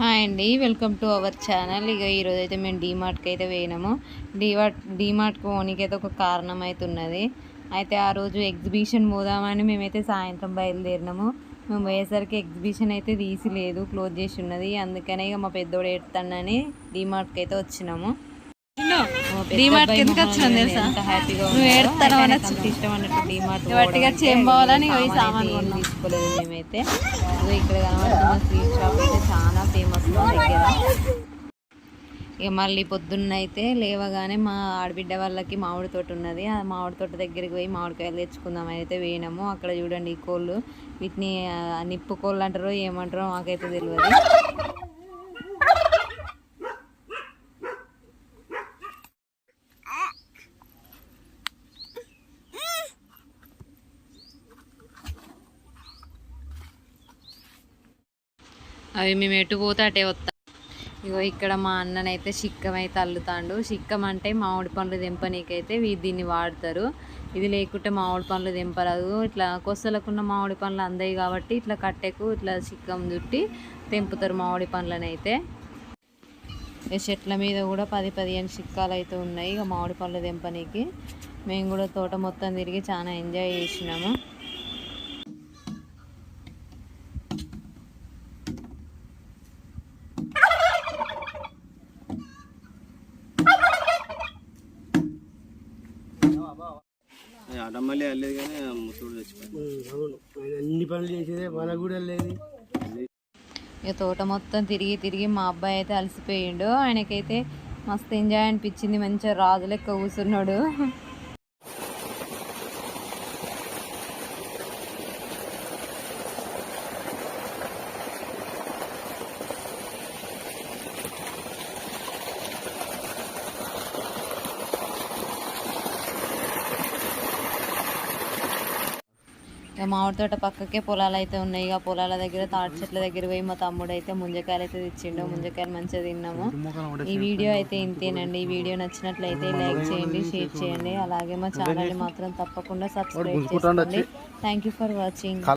Hi అండి welcome to our channel. ఇక ఈరోజు అయితే మేము డీమార్ట్కి అయితే పోయినాము. డీమార్ట్ డీమార్ట్కి పోనీకి అయితే ఒక కారణం అయితే ఉన్నది. అయితే ఆ రోజు ఎగ్జిబిషన్ పోదామని మేమైతే సాయంత్రం బయలుదేరినాము. మేము పోయేసరికి ఎగ్జిబిషన్ అయితే తీసి లేదు క్లోజ్ చేసి ఉన్నది. అందుకనే ఇక మా పెద్దోడు ఏడుతాడని డీమార్ట్కి అయితే వచ్చినాము. అబ్బాయి ఎందుకు వచ్చినాం తెలుసా? నువ్వు వచ్చినాం. అంత ఇష్టం అన్నట్టు డీమార్ట్ గట్టిగా చేంబోవాలని అంటే పోయి సామాన్. తీసుకోలేదు మేమైతే. ఇక్కడ కనబడుతున్న స్వీట్ షాప్ అయితే చాలా ఫేమస్ మా దగ్గర. ఇక మళ్ళీ పొద్దున్న అయితే లేవగానే మా ఆడబిడ్డ వాళ్ళకి మామిడి తోట ఉన్నది. ఆ మామిడి తోట దగ్గరికి పోయి మామిడికాయలు తెచ్చుకుందాం అయితే పోయినాము. అక్కడ చూడండి ఈ కోళ్ళు. వీటిని నిప్పు కోళ్ళు అంటారో ఏమంటారో మాకైతే తెలియదు. అవి మేము ఎటు పోతే అటే వస్తాం. ఇగో ఇక్కడ మా అన్ననైతే సిక్కం అయితే అల్లుతాండు. సిక్కం అంటే మామిడి పండ్లు దింపనీకైతే వీ- దీన్ని వాడతారు. ఇది లేకుంటే మామిడి పండ్లు దింపరాదు ఇట్లా కొసలకున్న మామిడి పండ్లు అందాయి కాబట్టి ఇట్లా కట్టెకు ఇట్లా సిక్కం చుట్టి తెంపుతారు మామిడి పండ్లని అయితే చెట్ల మీద కూడా పది పదిహేను సిక్కాలు అయితే ఉన్నాయి. ఇక మామిడి పండ్లు తెంపనీకి. మేము కూడా తోట మొత్తం తిరిగి చాలా ఎంజాయ్ చేసినాము. అడమల్లి వెళ్ళలేదు కానీ ముసడు చచ్చిపోయింది అవును. ఆయన అన్ని పనులు చేసేదే మన కూడా లేదు ఇక తోట మొత్తం తిరిగి తిరిగి మా అబ్బాయి అయితే అలసిపోయిండు. ఆయనకైతే మస్తు ఎంజాయ్ అనిపించింది. మంచిగా రాజు లెక్క కూర్చున్నాడు. ఇక మామిడి తోట పక్కకే పొలాలు అయితే ఉన్నాయి. ఇక పొలాల దగ్గర తాటి చెట్ల దగ్గర పోయి మా తమ్ముడు అయితే ముంజకాయలు అయితే తెచ్చిండు. ముంజకాయలు మంచిగా తిన్నాము. ఈ వీడియో అయితే ఇంతేనండి. ఈ వీడియో నచ్చినట్లయితే లైక్ చేయండి షేర్ చేయండి. అలాగే మా ఛానల్ని మాత్రం తప్పకుండా సబ్స్క్రైబ్ చేసుకోండి. Thank you for watching